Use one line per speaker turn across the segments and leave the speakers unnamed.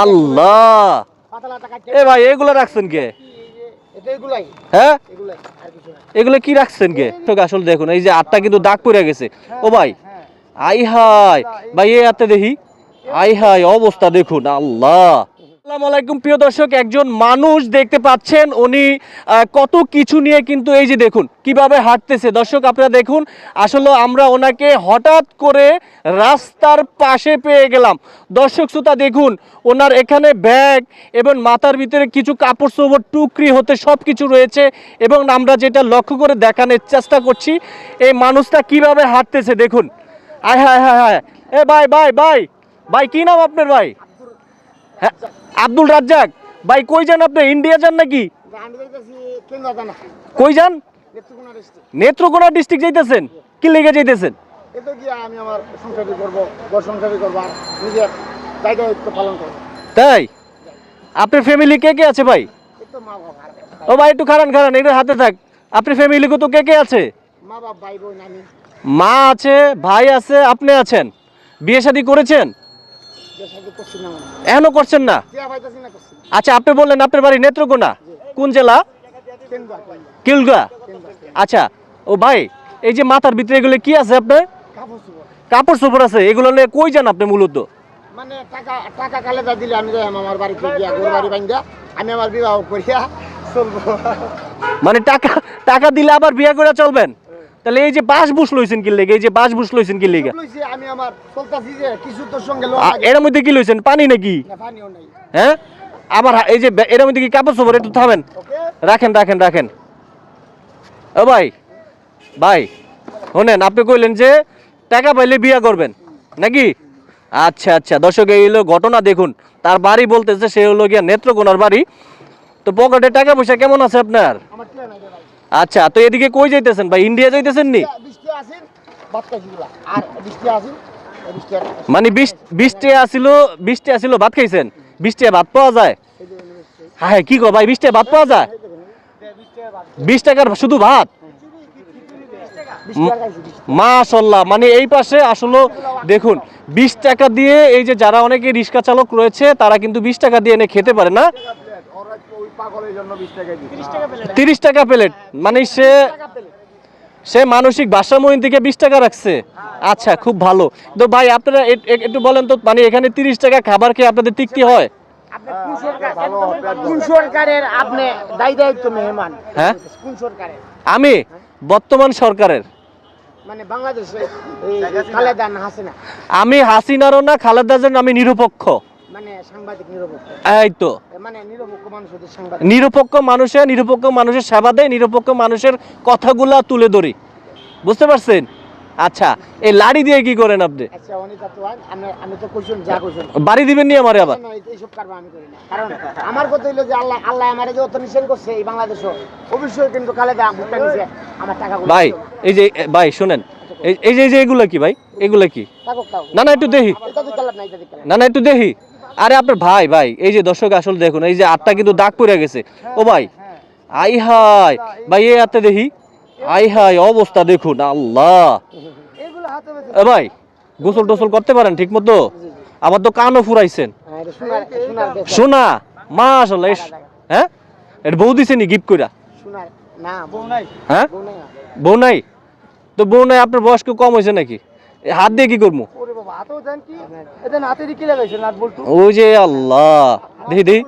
আল্লাহ! এ ভাই এগুলো রাখছেন কে? হ্যাঁ? এগুলো কি রাখছেন কে? তোকে আসলে দেখুন এই যে আটটা কিন্তু দাগ পড়ে গেছে। ও ভাই
হ্যাঁ
আই হাই ভাই এ আটটা দেখি। আই হাই অবস্থা দেখুন আল্লাহ! আসসালামু আলাইকুম, প্রিয় দর্শক, একজন মানুষ দেখতে পাচ্ছেন, উনি কত কিছু নিয়ে কিন্তু এই যে দেখুন, কীভাবে হাঁটতেছে। দর্শক, আপনারা দেখুন, আসলে আমরা ওনাকে হঠাৎ করে রাস্তার পাশে পেয়ে গেলাম। দর্শক, শ্রোতা, দেখুন, ওনার এখানে ব্যাগ এবং মাথার ভিতরে কিছু কাপড় চোপড় টুকরি হতে সব কিছু রয়েছে এবং আমরা যেটা লক্ষ্য করে দেখানোর চেষ্টা করছি, এই মানুষটা কীভাবে হাঁটতেছে, দেখুন। আয়, হায় হায় হায়। এ ভাই ভাই ভাই ভাই, কি নাম আপনার ভাই? হ্যাঁ আব্দুল রাজ্জাক, ভাই কই যান আপনি? ইন্ডিয়া যান নাকি? কই যান?
নেত্রকোনা ডিস্ট্রিক্ট
যাইতেছেন? কি লেগে যাইতেছেন? তাই? আপনার ফ্যামিলি কে কে আছে ভাই?
তো
ও ভাই, একটু খারান খারান এটা হাতে থাক। আপনার ফ্যামিলি কত কে কে আছে?
মা
আছে, ভাই আছে, আপনি আছেন। বিয়ে শাদী করেছেন
যে সাথে করছি না মানে
এখনও করছেন না? আচ্ছা আপনি বললেন আপনার বাড়ি নেত্রকোনা। কোন জেলা? কিলগা আচ্ছা ও ভাই এই যে মাথার ভিতরে এগুলো কি আছে আপনার?
কাপড় চোপড়।
আছে এগুলো নিয়ে কই যান আপনি মূলত?
মানে টাকা টাকা কালে দিলে আমি যাই আমার বাড়িতে গিয়া ঘর বাড়ি আমি আমার বিবাহ করিয়া চলবো।
মানে টাকা টাকা দিলে আবার বিয়ে করে চলবেন? তাহলে এই যে বাস বুস লইছেন কি লেগে? এই যে বাস বুস লইছেন কি লেগে?
লইছি আমি আমার চলতাছি যে কিছু তোর সঙ্গে
এর মধ্যে কি লইছেন? পানি নাকি?
না পানিও নাই।
হ্যাঁ? আমার এই যে এর মধ্যে কি কাপড় চোপড় একটু থামেন। রাখেন রাখেন রাখেন। ও ভাই ভাই শোনেন আপনি কইলেন যে টাকা পাইলে বিয়ে করবেন নাকি? আচ্ছা আচ্ছা দর্শক এই হলো ঘটনা দেখুন। তার বাড়ি বলতেছে সে হলো গিয়া নেত্রকোনার বাড়ি। তো পকেটে টাকা পয়সা কেমন আছে আপনার? আচ্ছা তো এদিকে কই যাইতেছেন ভাই? ইন্ডিয়া যাইতেছেন নি
বৃষ্টি আর বৃষ্টি আসেন বৃষ্টি
মানে আসিল ভাত খাইছেন? বিশটে ভাত পাওয়া যায়? হ্যাঁ কি কো ভাই বিশটে ভাত পাওয়া যায়? বিশ টাকার শুধু ভাত?
বৃষ্টি
মাশাল্লাহ মানে এই পাশে আসলে দেখুন বিশ টাকা দিয়ে এই যে যারা অনেকে রিক্সা চালক রয়েছে তারা কিন্তু বিশ টাকা দিয়ে এনে খেতে পারে না
ওই পাগলের জন্য বিশ টাকা দিই তিরিশ টাকা
প্লেট মানে সে সে মানসিক ভারসাম্য থেকে বিশ টাকা রাখছে। আচ্ছা খুব ভালো। তো ভাই আপনারা একটু বলেন তো মানে এখানে তিরিশ টাকা খাবার খেয়ে আপনাদের তৃপ্তি হয়?
মেহমান?
হ্যাঁ? আমি? বর্তমান সরকারের।
মানে খালেদা
আমি হাসিনারও না খালেদাজের আমি নিরপেক্ষ। এই তো।
মানে নিরপেক্ষ মানুষদের সাংবাদিক।
নিরপেক্ষ মানুষে নিরপেক্ষ মানুষের সেবা দেয় নিরপেক্ষ মানুষের কথাগুলা তুলে ধরি। বুঝতে পারছেন? আচ্ছা এই লাড়ি দিয়ে কি করেন আপনি?
আচ্ছা
বাড়ি দিবেন নি আমারে আবার?
আমার কথা হইল যে আল্লাহ আল্লাহ আমার যে অত নিষেধ করছে এই বাংলাদেশও অবশ্যই কিন্তু নিছে আমার টাকা
ভাই এই যে ভাই শুনেন এই এই যে এই যে এগুলা কি ভাই? এগুলা কি? না না একটু দেখি
না
না একটু দেখি আরে আপনার ভাই ভাই এই যে দর্শক আসলে দেখুন এই যে আটটা কিন্তু দাগ পড়ে গেছে। ও ভাই আই হাই ভাই এই আটটা দেখি আই হাই অবস্থা দেখুন আল্লাহ। ভাই গোসল টোসল করতে পারেন ঠিক মতো? আমার তো কানও ফুরাইছেন।
হ্যাঁ
শোনা মাশাল্লাহ ইস, হ্যাঁ? এটা বউ দিছে নি গিফট কইরা? হ্যাঁ?
বউ নাই।
তো বউ নাই আপনার বয়স কম হয়েছে নাকি? হাত দিয়ে কি করব? ওই যে আল্লাহ। দেখি দেখি।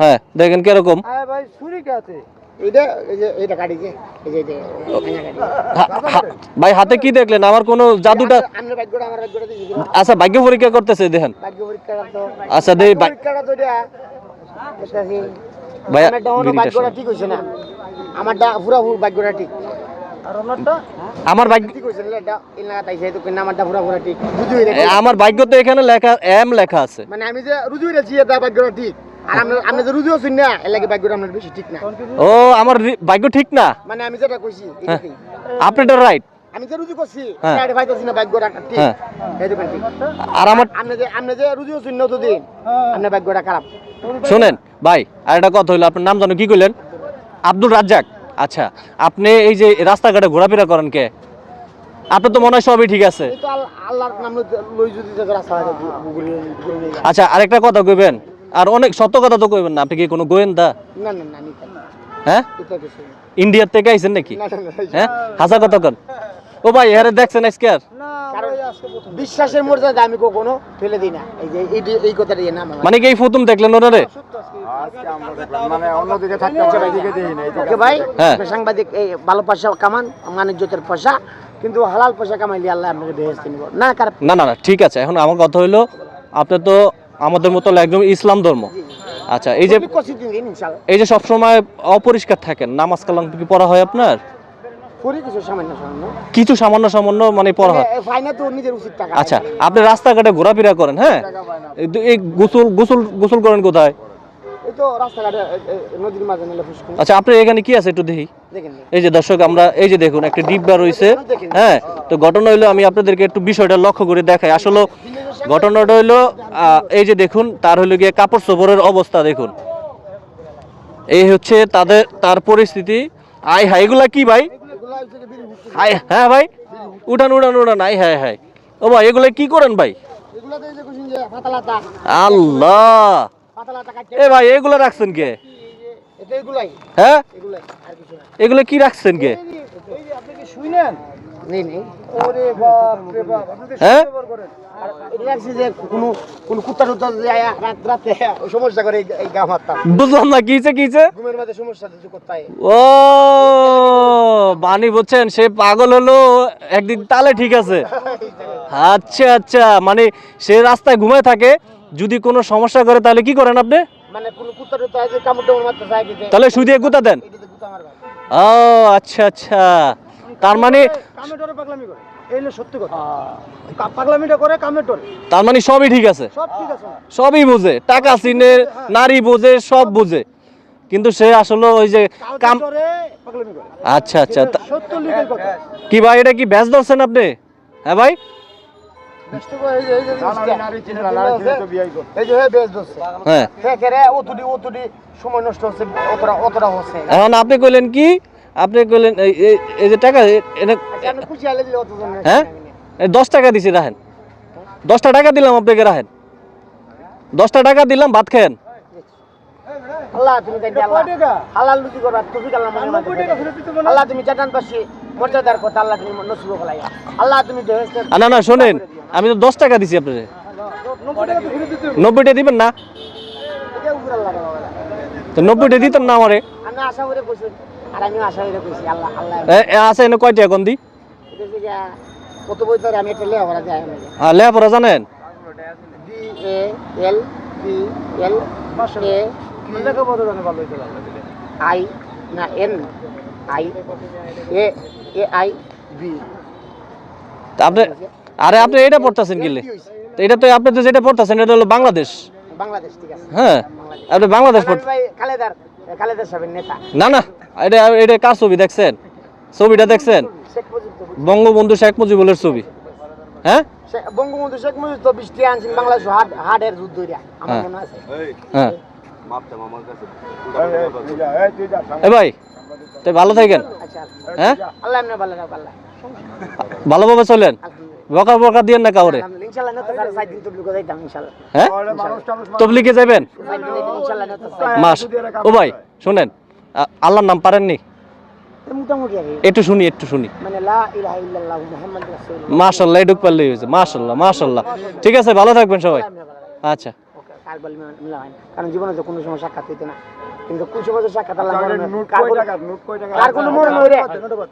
হ্যাঁ দেখেন কীরকম।
ভাই ছুরি কে আছে? এইটা এই যে এইটা কাটি যে এই যে এইটা ভাঙা কাটি
হা- হা- ভাই হাতে কি দেখলেন? আমার কোনো জাদুটা? আচ্ছা ভাগ্য পরীক্ষা করতেছে দেখেন।
ভাগ্য পরীক্ষাটা তো
আচ্ছা দেখি ভাই
আমারটা পুরা ভাগ্যটা ঠিক।
আমার ভাগ্য
তো কিনা আমারটা পুরা পুরা ঠিক। রুজু হইছে
এ, আমার ভাগ্য তো এখানে লেখা এম লেখা আছে।
মানে আমি যে রুজু হইছি এটা ভাগ্যটা ঠিক। আর আপনি যে রুজু হইছেন না এর লাগে ভাগ্যটা আপনার বেশি ঠিক না।
ও আমার ভাগ্য ঠিক না?
মানে আমি যেটা কইছি এটা ঠিক
রাইট
আমি যে রুজু করছি। এটা পাইতেছি না ভাগ্যটা ঠিক। এই দোকান ঠিক।
আর আমার
আপনি যে আপনি যে রুজু হইছেন না তো দিন আপনার ভাগ্যটা খারাপ
শোনেন ভাই আর একটা কথা হইল আপনার নাম জানো কি কইলেন? আব্দুল রাজ্জাক। আচ্ছা আপনি এই যে রাস্তাঘাটে ঘোরাফেরা করেন কে? আপনার তো মনে হয় সবই ঠিক আছে। আচ্ছা আরেকটা কথা কইবেন। আর অনেক সত্য কথা তো কইবেন না আপনি কি কোনো গোয়েন্দা? হ্যাঁ। ইন্ডিয়ার থেকে আইছেন নাকি? হ্যাঁ? হাসা কথা কন। ও ভাই এর দেখছেন আজকে আর?
বিশ্বাসের মর্যাদা আমি কখনো ফেলে দিই না। এই যে এই- কথাটা নাম
মানে কি এই প্রথম দেখলেন ওনারে?
মানে অন্যদিকে থাকতে পারে এদিকে দিই না
ওকে ভাই
হ্যাঁ।
সাংবাদিক এই ভালো পয়সা কামান মানিজ্যতের পয়সা কিন্তু হালাল পয়সা কামাইলে আল্লাহ আপনাকে বেহেস্তে নিব। না খারাপ
না না না ঠিক আছে। এখন আমার কথা হইল আপনি তো আমাদের মতো একদম ইসলাম ধর্ম। আচ্ছা এই যে এই যে সবসময় অপরিষ্কার থাকেন নামাজ কালাম কি পড়া হয় আপনার?
করি কিছু সামান্য সামান্য।
কিছু সামান্য সামান্য মানে পড়া হয়
ফাইনা তো নিজের উচিত টাকা।
আচ্ছা আপনি রাস্তাঘাটে ঘোরাফেরা করেন হ্যাঁ? এই গোসল গোসল গোসল করেন কোথায়?
এই তো রাস্তাঘাটে এ, এ, নদীর মাঝে নিলে
আচ্ছা আপনার এখানে কি আছে একটু দেখি? এই যে দর্শক আমরা এই যে দেখুন একটা ডিব্বা রয়েছে হ্যাঁ? তো ঘটনা হইল আমি আপনাদেরকে একটু বিষয়টা লক্ষ্য করে দেখাই। আসলে ঘটনাটা হইল এই যে দেখুন তার হইল গিয়ে কাপড় চোপড়ের অবস্থা দেখুন। এই হচ্ছে তাদের তার পরিস্থিতি। আই হাই এগুলা কি ভাই? হাই হ্যাঁ ভাই। উঠান উঠান উঠান। I high high. ও ভাই এগুলা কি করেন ভাই?
এগুলো
আল্লাহ। এ ভাই এগুলা রাখছেন কে? হ্যাঁ?
না।
কি রাখছেন কে? হ্যাঁ? বুঝলাম না কিছে কিছে
হয়
ও। বানি বলছেন সে পাগল হলো একদিন তাহলে ঠিক আছে। আচ্ছা আচ্ছা মানে সে রাস্তায় ঘুমায় থাকে যদি কোনো সমস্যা করে তাহলে কি করেন আপনি?
মানে
তাহলে শুধু গুতা দেন। ও আচ্ছা আচ্ছা। তার মানে তার মানে সবই ঠিক আছে?
সব ঠিক আছে।
সবই বোঝে। টাকা চিনে নারী বোঝে সব বুঝে। কিন্তু সে আসলে ওই যে কাম আচ্ছা আচ্ছা কি ভাই এটা কি ব্যাস ধরছেন আপনি? হ্যাঁ ভাই? হ্যাঁ এখন আপনি কইলেন কি? আপনি কইলেন এই- যে টাকা
আচ্ছা,
হ্যাঁ? দশ টাকা দিছি রাখেন। দশটা টাকা দিলাম আপনাকে রাখেন। দশটা টাকা দিলাম ভাত খেয়েন।
আল্লাহ তুমি আল্লাহ? লুচি করবা তুমি আল্লাহ তুমি জানান পাশে মর্যাদার কথা আল্লাহ তুমি নসিব কলাই আল্লাহ তুমি
না না শোনেন আমি তো দশ টাকা দিছি
হবে।
নব্বইটা দিবেন না? তো নব্বইটা দিতেন না আমারে?
আমি আশা করে আর আমি আশা করে আল্লাহ আল্লাহ
এ এ আছে এনে কয়টা এখন দি?
লেয়া
লেখাপড়া জানেন?
জানে ভালো হইতে
আই না N. I. A A I. বি।
তা আপনি আরে আপনি এটা পড়তেছেন কিলে এটা তো আপনি তো যেটা পড়তেছেন এটা হলো বাংলাদেশ।
বাংলাদেশ ঠিক আছে।
হ্যাঁ আপনি বাংলাদেশ পড়
খালেদার খালেদার সাহেবের নেতা।
না না এটা এটা কার ছবি দেখছেন? ছবিটা দেখছেন?
শেখ মুজিব তো
বঙ্গবন্ধু শেখ মুজিবুলের ছবি। হ্যাঁ?
বঙ্গবন্ধু শেখ মুজিব তো বৃষ্টি আনছেন বাংলাদেশ হাট হাটের যুদ্ধ আমার
হ্যাঁ।
মনে আছে।
হ্যাঁ। এ ভাই তাই ভালো থাকেন।
আচ্ছা
হ্যাঁ? ভালোভাবে চলেন।
আলহামদুলিল্লাহ।
বকা বকা দিয়েন না কাউরে। হ্যাঁ? তবলিকে যাবেন মাস। ও ভাই শুনেন আল্লাহর নাম পারেননি। একটু শুনি একটু শুনি।
মানে লা ইলাহা ইল্লাল্লাহ মুহাম্মাদুর
মাশাল্লাহ এটুক পারলেই হয়েছে মাশাল্লাহ মাশাল্লাহ ঠিক আছে ভালো থাকবেন সবাই। আচ্ছা।
ওকে, কার মিলা- হয় না। কারণ জীবনে তো কোনো সময় সাক্ষাৎ হইতো না কিন্তু কোন সময় সাক্ষাৎ আল্লাহ।
নোট
কার কোনো-
টাকার? নোট কয় টাকার?
কার কোনো মরণ হয় রে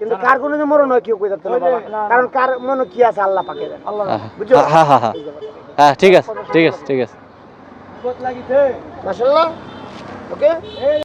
কিন্তু কার কোনো যে মরণ হয় কেউ কই যাচ্ছে না কারণ কার মনে কি আছে আল্লাহ পাকে। বুঝছ
হ্যাঁ হ্যাঁ হ্যাঁ হ্যাঁ ঠিক আছে ঠিক আছে ঠিক আছে
মাশাআল্লাহ ওকে